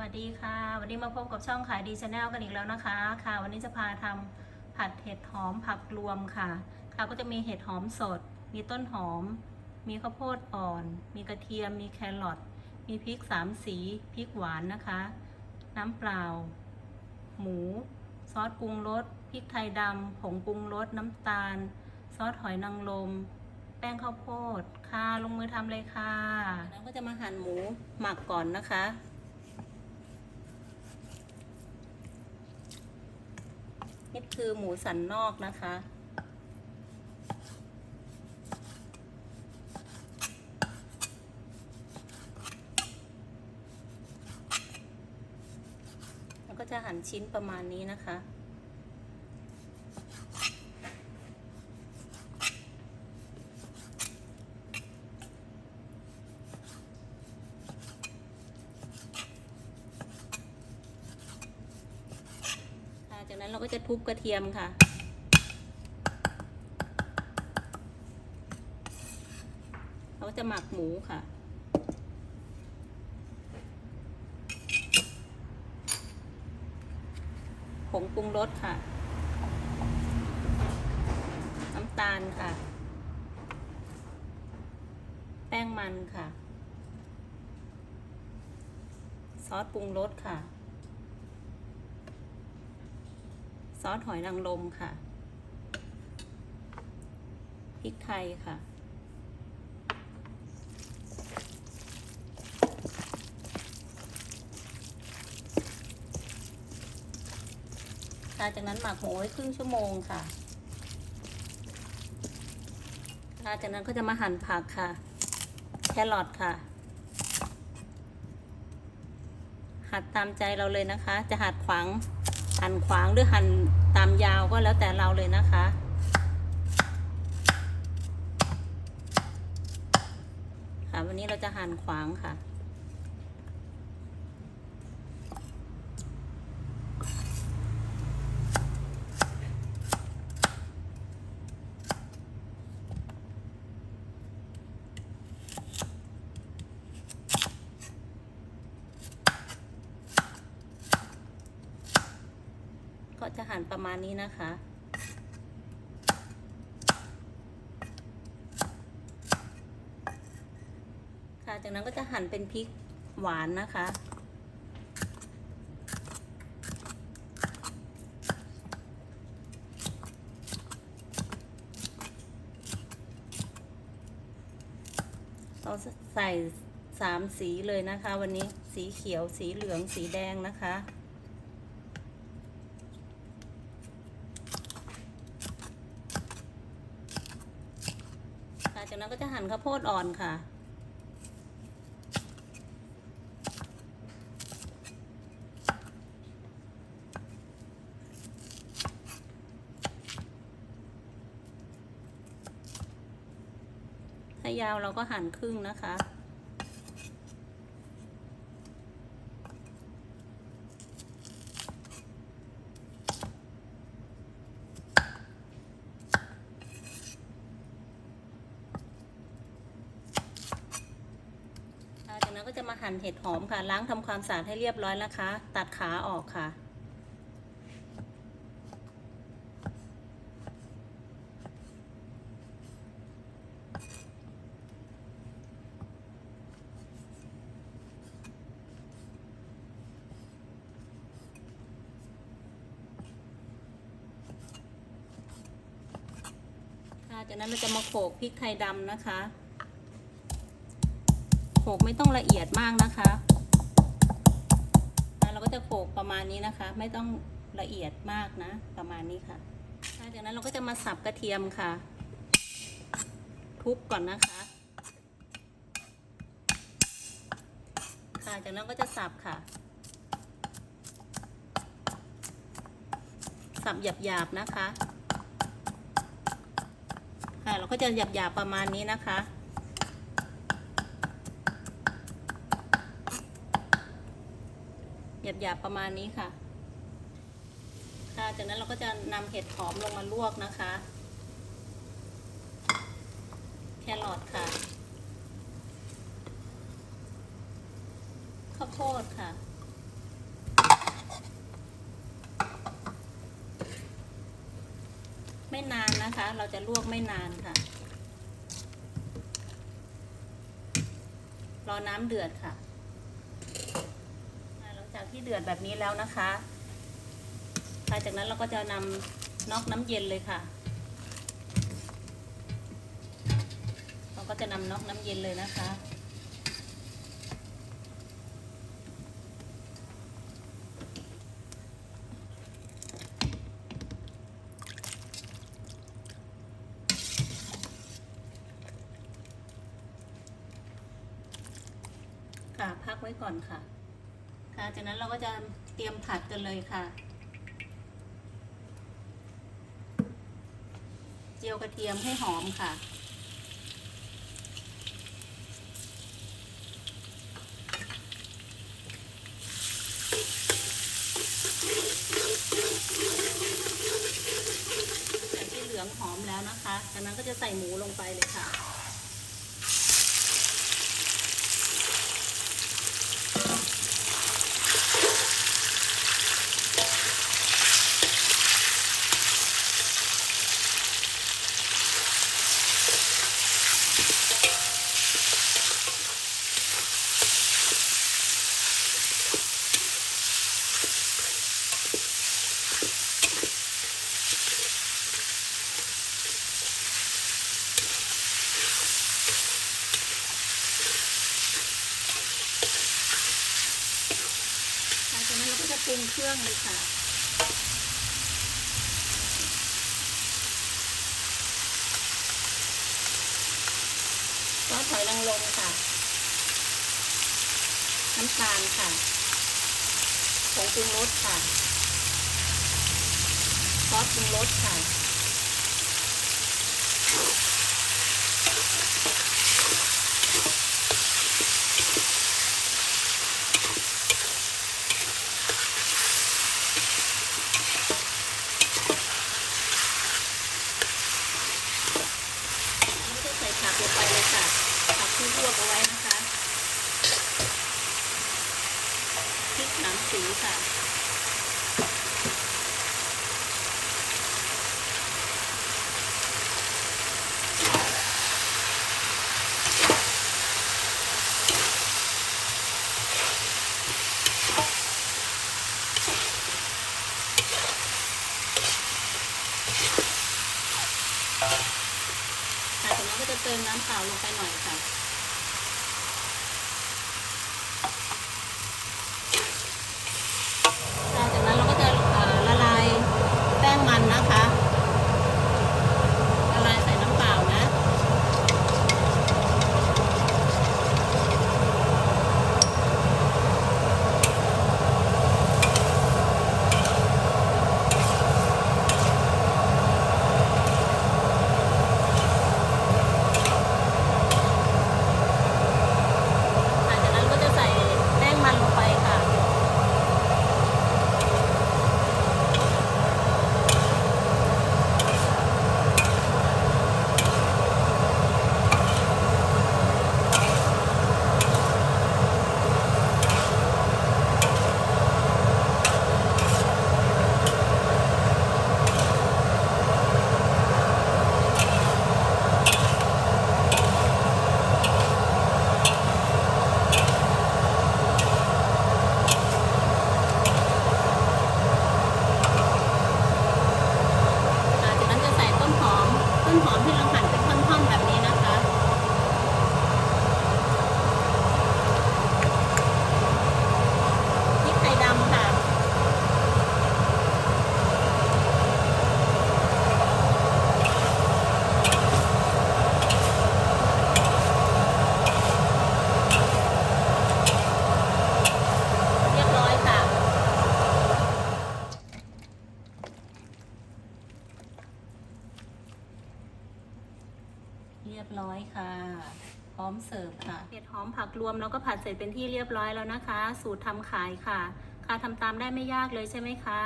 วัสดีค่ะ วันนี้มาพบกับช่องขายดีชาแนลกันอีกแล้วนะคะ ค่ะ วันนี้จะพาทำผัดเห็ดหอมผักรวมค่ะ ค่ะก็จะมีเห็ดหอมสด มีต้นหอม มีข้าวโพดอ่อน มีกระเทียม มีแครอท มีพริกสามสี พริกหวานนะคะ น้ำเปล่า หมู ซอสปรุงรส พริกไทยดำผงปรุงรส น้ำตาล ซอสหอยนางรมแป้งข้าวโพด ค่ะ ลงมือทำเลยค่ะ แล้วก็จะมาหั่นหมูหมักก่อนนะคะ นี่คือหมูสันนอกนะคะ แล้วก็จะหั่นชิ้นประมาณนี้นะคะ ค่ะจากนั้น เราก็จะทุบกระเทียมค่ะ เราจะหมักหมูค่ะ ผงปรุงรสค่ะ น้ำตาลค่ะ แป้งมันค่ะ ซอสปรุงรสค่ะ ซอสหอยนางรมค่ะพริกไทยค่ะค่ะจากนั้นหมักหมูไว้ครึ่งชั่วโมงค่ะค่ะจากนั้นก็จะมาหั่นผักค่ะ แครอทค่ะ หัดตามใจเราเลยนะคะ จะหัดขวาง หั่นขวางหรือหั่นตามยาวก็แล้วแต่เราเลยนะคะ ค่ะวันนี้เราจะหั่นขวางค่ะ ก็จะหั่นประมาณนี้นะคะ ค่ะ จากนั้นก็จะหั่นเป็นพริกหวานนะคะ เราใส่สามสีเลยนะคะ วันนี้สีเขียวสีเหลืองสีแดงนะคะค่ะจากนั้นก็จะหั่น ข้าวโพดอ่อนค่ะ ถ้ายาวเราก็หั่นครึ่งนะคะ ก็จะมาหั่นเห็ดหอมค่ะ ล้างทำความสะอาดให้เรียบร้อยนะคะ ตัดขาออกค่ะค่ะจากนั้นเราจะมาโขลกพริกไทยดำนะคะ โขกไม่ต้องละเอียดมากนะคะแล้วเราก็จะโขกประมาณนี้นะคะ ไม่ต้องละเอียดมากนะ ประมาณนี้ค่ะค่ะจากนั้นเราก็จะมาสับกระเทียมค่ะ ทุบก่อนนะคะ ค่ะจากนั้นก็จะสับค่ะ สับหยาบๆนะคะ ค่ะเราก็จะหยาบๆประมาณนี้นะคะ หยาบประมาณนี้ค่ะ ค่ะ จากนั้นเราก็จะนำเห็ดหอมลงมาลวกนะคะ แครอทค่ะ ข้าวโพดค่ะ ไม่นานนะคะ เราจะลวกไม่นานค่ะ รอน้ำเดือดค่ะ ที่เดือดแบบนี้แล้วนะคะหลังจากนั้นเราก็จะนำน็อกน้ำเย็นเลยค่ะ เราก็จะนำน็อกน้ำเย็นเลยนะคะค่ะพักไว้ก่อนค่ะค่ะ จากนั้นเราก็จะเตรียมผัดกันเลยค่ะ เจียวกระเทียมให้หอมค่ะใส่ที่เหลืองหอมแล้วนะคะ จากนั้นก็จะใส่หมูลงไปเลย ค่ะหลังจากนั้นเราก็จะปรุงเครื่องเลยค่ะซอสหอยนางรมค่ะ น้ำตาลค่ะผงปรุงรสค่ะซอสปรุงรสค่ะ เรียบร้อยค่ะ พร้อมเสิร์ฟค่ะเห็ดหอมผักรวมแล้วก็ผัดเสร็จเป็นที่เรียบร้อยแล้วนะคะ สูตรทำขายค่ะ ค่ะทำตามได้ไม่ยากเลยใช่ไหมคะ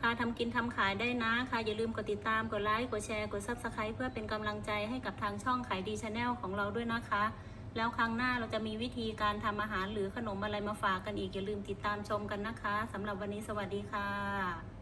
ค่ะทำกินทำขายได้นะค่ะ อย่าลืมกดติดตามกดไลค์กดแชร์กด Subscribe เพื่อเป็นกำลังใจให้กับทางช่องขายดีชาแนลของเราด้วยนะคะ แล้วครั้งหน้าเราจะมีวิธีการทำอาหารหรือขนมอะไรมาฝากกันอีกอย่าลืมติดตามชมกันนะคะสำหรับวันนี้สวัสดีค่ะ